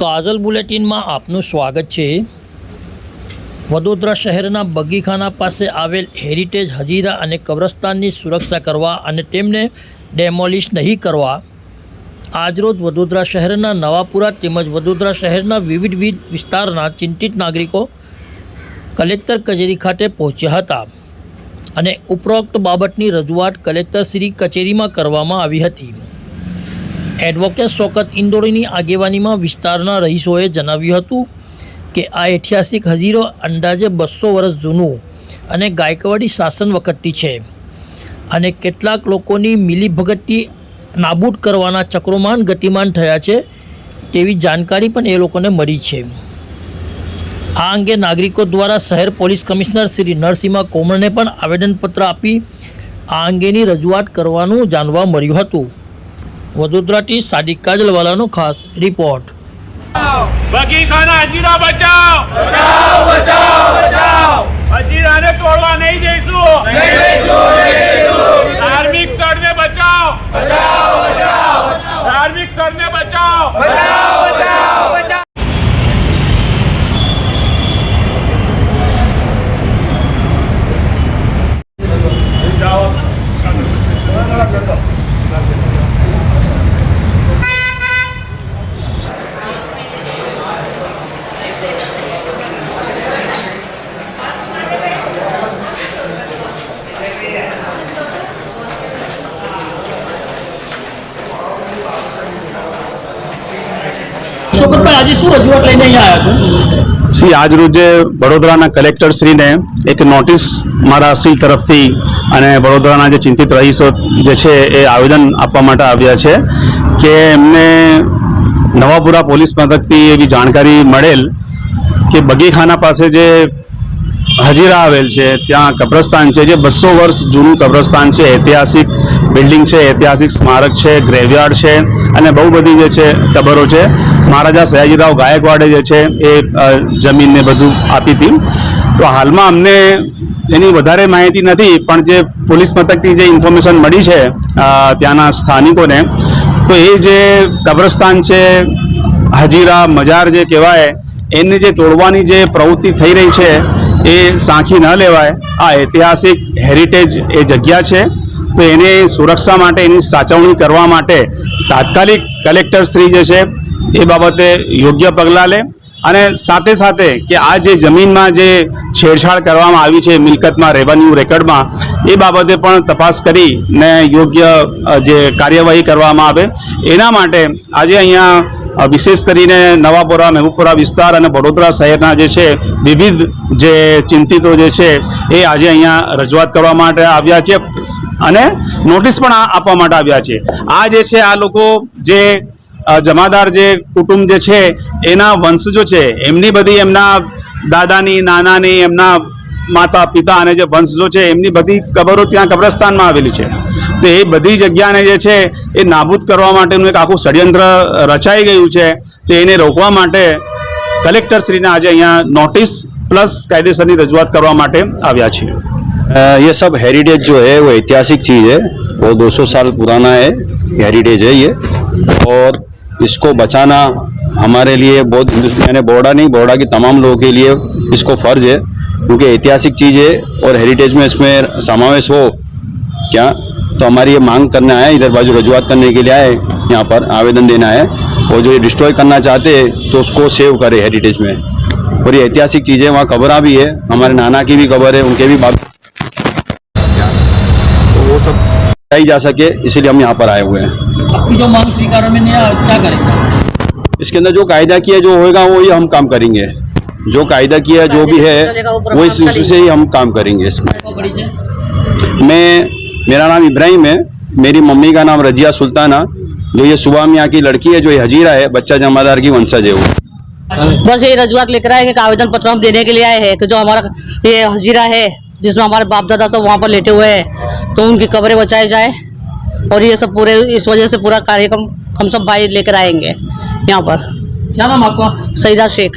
કાજલ બુલેટિનમાં આપનું સ્વાગત છે. વડોદરા શહેરના બગીખાના પાસે આવેલ હેરિટેજ હજીરા અને કબ્રસ્તાનની સુરક્ષા કરવા અને તેમને ડેમોલિશ નહીં કરવા, આજરોજ વડોદરા શહેરના નવાપુરા તેમજ વડોદરા શહેરના વિવિધ વિસ્તારના ચિંતિત નાગરિકો કલેક્ટર કચેરી ખાતે પહોંચ્યા હતા અને ઉપરોક્ત બાબતની રજૂઆત કલેક્ટરશ્રી કચેરીમાં કરવામાં આવી હતી. એડવોકેટ શોકત ઇન્દોરીની આગેવાનીમાં વિસ્તારના રહીશોએ જણાવ્યું હતું કે આ ઐતિહાસિક હજીરો અંદાજે બસો વર્ષ જૂનું અને ગાયકવાડી શાસન વખતની છે અને કેટલાક લોકોની મિલીભગતથી નાબૂદ કરવાના ચક્રોમાન ગતિમાન થયા છે તેવી જાણકારી પણ એ લોકોને મળી છે. આ અંગે નાગરિકો દ્વારા શહેર પોલીસ કમિશનર શ્રી નરસિંહા કોમળને પણ આવેદનપત્ર આપી આ અંગેની રજૂઆત કરવાનું જાણવા મળ્યું હતું. વડોદરાથી સાદિક કાજલવાલાનો ખાસ રિપોર્ટ બગીખાના હજીરા બચાવ! બચાવ બચાવ બચાવ! હજીરાને તોડવા નહીં જઈશું! નહીં જઈશું નહીં જઈશું ધાર્મિક સ્થળને બચાવ બચાવ બચાવ ધાર્મિક સ્થળને બચાવ બચાવ બચાવ શોકતભાઈ આજે શું રજૂઆત લઈને અહીંયા આવ્યા છો? શ્રી, આજ રોજે વડોદરાના કલેક્ટર શ્રીને એક નોટિસ મારા સીલ તરફથી અને વડોદરાના જે ચિંતિત રહીશો જે છે એ આવેદન આપવા માટે આવ્યા છે કે એમને નવાપુરા પોલીસ મથકથી એવી જાણકારી મળેલ કે બગીખાના પાસે જે હજીરા આવેલ છે, ત્યાં કબ્રસ્તાન છે, જે બસો વર્ષ જૂનું કબ્રસ્તાન છે, ઐતિહાસિક બિલ્ડિંગ છે, ઐતિહાસિક સ્મારક છે, ગ્રેવયાર્ડ છે અને બહુ બધી જે છે ટબરો છે. મહારાજા સયાજીરાવ ગાયકવાડે જે છે એ જમીનને બધું આપી હતી. તો હાલમાં અમને એની વધારે માહિતી નથી, પણ જે પોલીસ મથકની જે ઇન્ફોર્મેશન મળી છે ત્યાંના સ્થાનિકોને, તો એ જે કબ્રસ્તાન છે, હજીરા, મજાર જે કહેવાય, એને જે તોડવાની જે પ્રવૃત્તિ થઈ રહી છે, એ સાંખી ન લેવાય. આ ઐતિહાસિક હેરિટેજ એ જગ્યા છે. તો એને સુરક્ષા માટે, એની સાચવણી કરવા માટે તાત્કાલિક કલેક્ટર શ્રી જે છે, એ બાબતે યોગ્ય પગલાં લે અને સાથે સાથે કે આ જે જમીનમાં જે છેડછાડ કરવામાં આવી છે, મિલકતમાં રેવન્યુ રેકર્ડમાં, એ બાબતે પણ તપાસ કરીને યોગ્ય જે કાર્યવાહી કરવામાં આવે. એના માટે આજે અહીંયા વિશેષ કરીને નવાપુરા મહેબુપુરા વિસ્તાર અને વડોદરા શહેરના જે છે, વિવિધ જે ચિંતિતો જે છે, એ આજે અહીંયા રજૂઆત કરવા માટે આવ્યા છે અને નોટિસ પણ આપવા માટે આવ્યા છે. આ જે છે, આ લોકો જે જમાદાર જે કુટુંબ જે છે, એના વંશજો છે, એમની બધી એમના દાદાની, નાનાની, એમના માતા પિતા અને જે વંશજો છે એમની બધી કબરો ત્યાં કબ્રસ્તાનમાં આવેલી છે તો એ બધી જગ્યાને જે છે એ નાબૂદ કરવા માટેનું એક આખું ષડયંત્ર રચાઈ ગયું છે તો એને રોકવા માટે કલેક્ટરશ્રીને આજે અહીંયા નોટિસ પ્લસ કાયદેસરની રજૂઆત કરવા માટે આવ્યા છીએ अ, ये सब हेरिटेज जो है वो ऐतिहासिक चीज़ है वो 200 साल पुराना है हेरिटेज है ये और इसको बचाना हमारे लिए बहुत हिंदुस्तान यानी बोर्डा नहीं बोर्डा के तमाम लोगों के लिए इसको फ़र्ज है क्योंकि ऐतिहासिक चीज़ है और हेरिटेज में इसमें समावेश हो क्या? तो हमारी ये मांग करने आए इधर बाजू रजुआत करने के लिए आए यहाँ पर आवेदन देना है और जो ये डिस्ट्रॉय करना चाहते हैं तो उसको सेव करे हेरिटेज में। और ये ऐतिहासिक चीज़ें वहाँ कबरा भी है हमारे नाना की भी कबर है उनके भी बाप तो वो सब ही जा सके इसीलिए हम यहाँ पर आए हुए हैं। आपकी जो मांग स्वीकार में नहीं क्या करेंगे इसके अंदर जो कायदा किया जो होएगा वो ही हम काम करेंगे। जो कायदा किया जो भी है वो इस इसी से ही हम काम करेंगे इसमें मैं मेरा नाम इब्राहिम है मेरी मम्मी का नाम रजिया सुल्ताना जो ये सुबह मियाँ की लड़की है जो ये हजीरा है बच्चा जमादार की वंशज है वो। बस ये रजुआत लेकर आए कि आवेदन पत्र हम देने के लिए आए हैं कि जो हमारा ये हजीरा है जिसमें हमारे बाप दादा सब वहाँ पर लेटे हुए हैं तो उनकी कब्रें बचाई जाए और ये सब पूरे इस वजह से पूरा कार्यक्रम हम सब भाई लेकर आएँगे यहाँ पर। क्या नाम आपका? सईदा शेख।